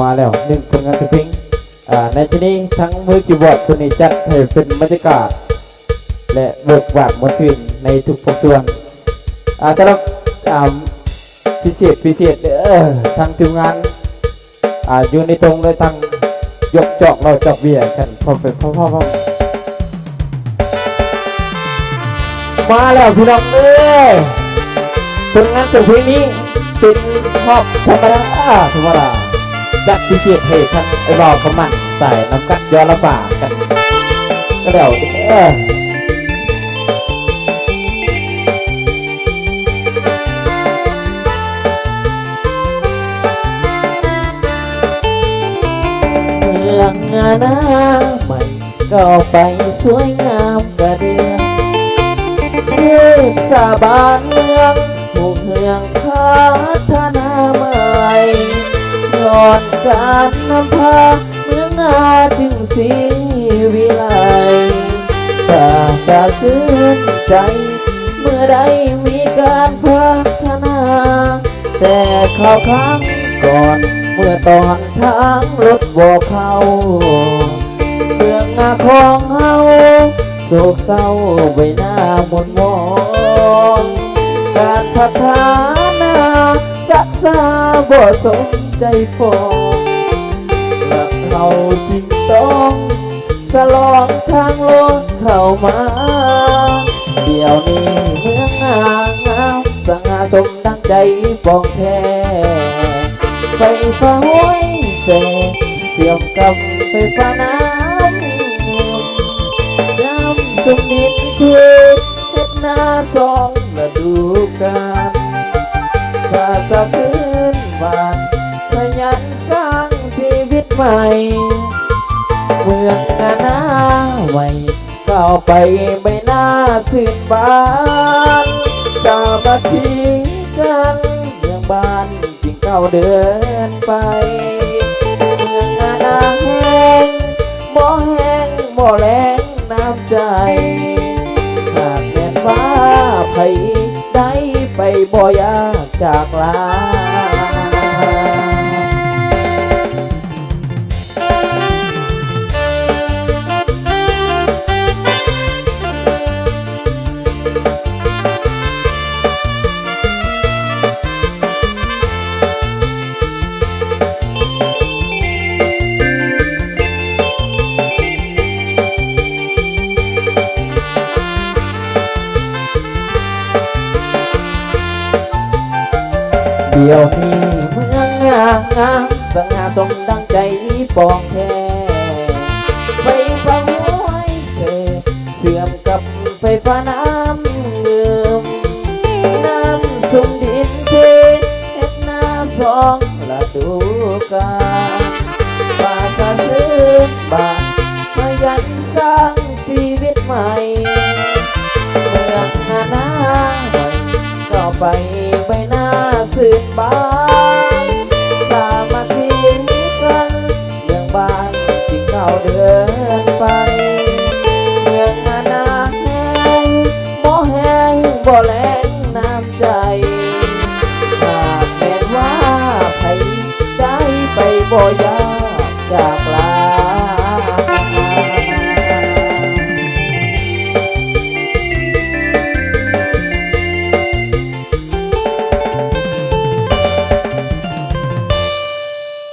มาแล้วหนึ่งผลงานเพลงในที่นี้ทั้งมือคีย์บอร์ดตัวนี้จัดให้เป็นบรรยากาศ และเบิกบานมวลชื่นในทุกภาคส่วนอ่าสำหรับอ่าพิเศษพิเศษเด้อทางทีมงานออยู่ในตรงเลยตั้งยกจอกเราจอกเบียร์กันพอเป็นพ่อพ่อพ่อมาแล้วพี่น้องเอ้ยผลงานเพลงนี้เป็นครอบธรรมดาธรรมดา จัดพิเศษให้ทั้งไอ้บ่าวขมันใส่น้ำกัดย้อนละบากกันก็เดี๋ยวเออเมืองนานาใหม่ก็ไปสวยงามกระเดือนเทพสาบานเมืองถูกเมือง การนำพาเมืองนาถึงสีวิไลตาตาชื่นใจ เมื่อใดมีการพัฒนา แต่ข่าวครั้งก่อน เมื่อตอนทางรถบกเขาเมืองนาของเฮาโศกเศร้าใบหน้าหมนมอง การพัฒนา สักษาบ่สมใจฟอง เราจึงต้องสลองทางรถเข้ามา เดี๋ยวนี้เมืองนางามสง่าสมดังใจปองแท้ไฟฟ้าห้วยเสเทียมกับไฟฟ้าน้ำน้ำสุมดินเทเฮ็ดนาสองฤดูกาลถ้าจะขึ้ ชีวิตใหม่เมืองนานาไว้ก้าวไปไม่น่าสิ้นบ้านสามัคคีกันเมืองบ้านจึงก้าวเดินไป เมืองนานาแห้งบ่แห้งบ่แรงน้ำใจหากแม่นฟ้าไผได้ไปบ่อยากจากลา เดียวนี้เมืองงามงามสง่าสมดังใจปองแท้ไฟฟ้าห้วยเสเสื่อมกับไฟฟ้าน้ำเงิมน้ำสุ่มดินเทเฮ็ดน้าสองละดูกาป่ากระซื้อบานมายันสร้างชีวิตใหม่เมืองนานาหม่ก็ไปใบหน้า สืบบ้านสามัคคีกันเมืองบ้านที่เก่าเดินไป เมืองนานาแห้งบ่แห้งบ่แรงน้ำใจหากแม่นว่าไผได้ไปบ่อยา